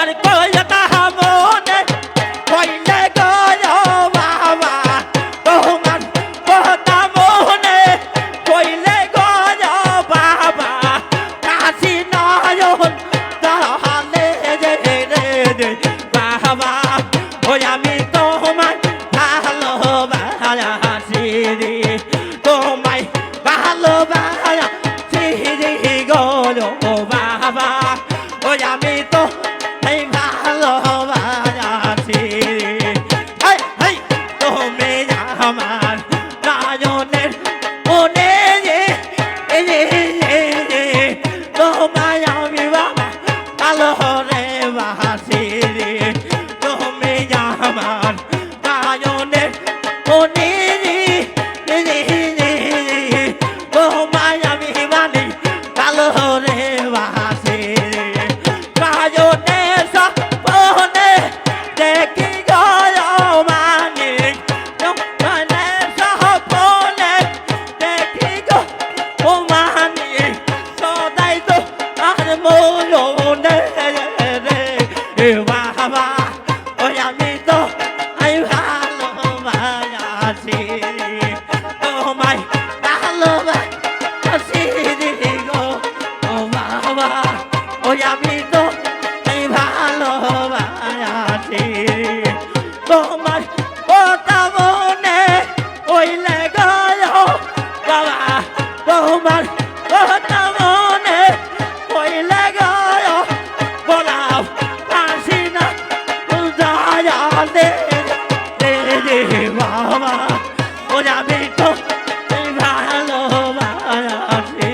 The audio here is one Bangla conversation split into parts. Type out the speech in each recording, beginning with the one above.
i'm Everybody call ஏ வா வா. রে বাবা ও যাবে তো ভালোবাসে।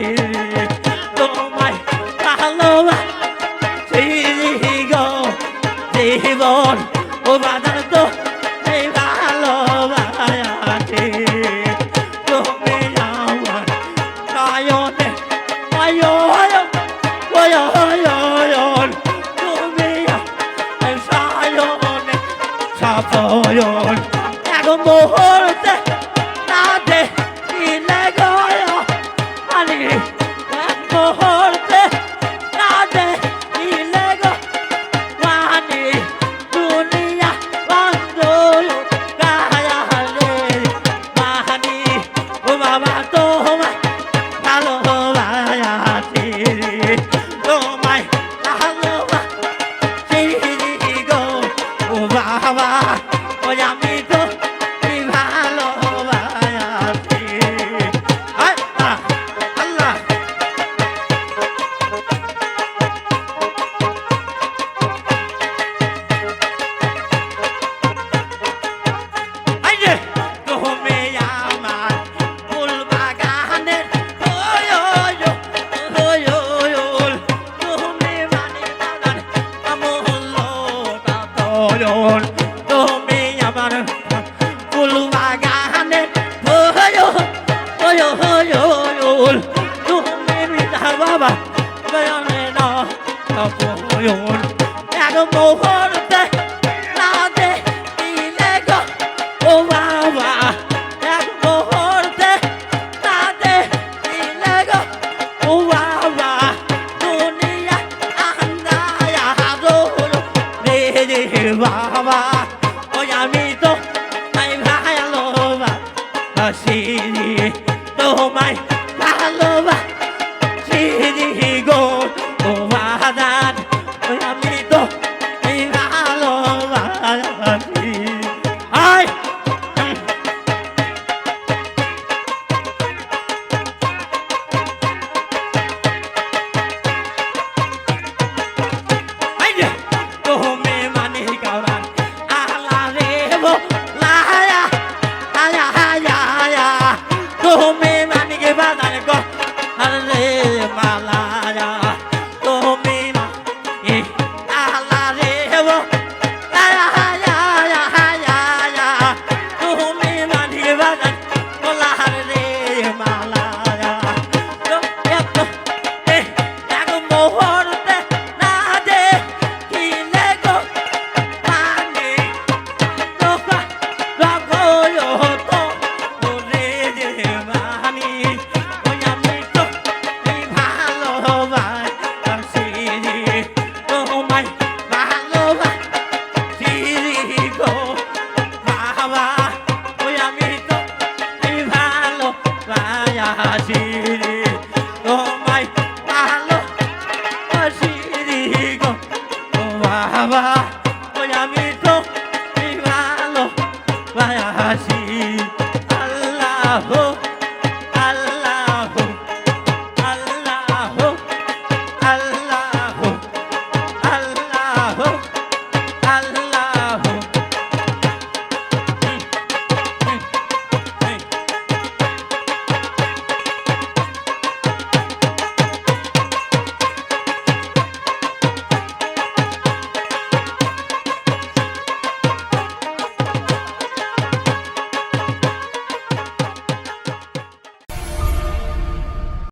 তোমায় ভালোবাসি গো জীবন ও বাজার তো ভালোবাসে। তুমি আমার কায়নে বাবা এক মুহূর্তে না তোমায় ভালো বা সিনি গো। ও ওই আমি my life. আসি রে তোমায় ভালো আসি রে গো বাবা ওই আমি তো ভালো আসি আল্লাহ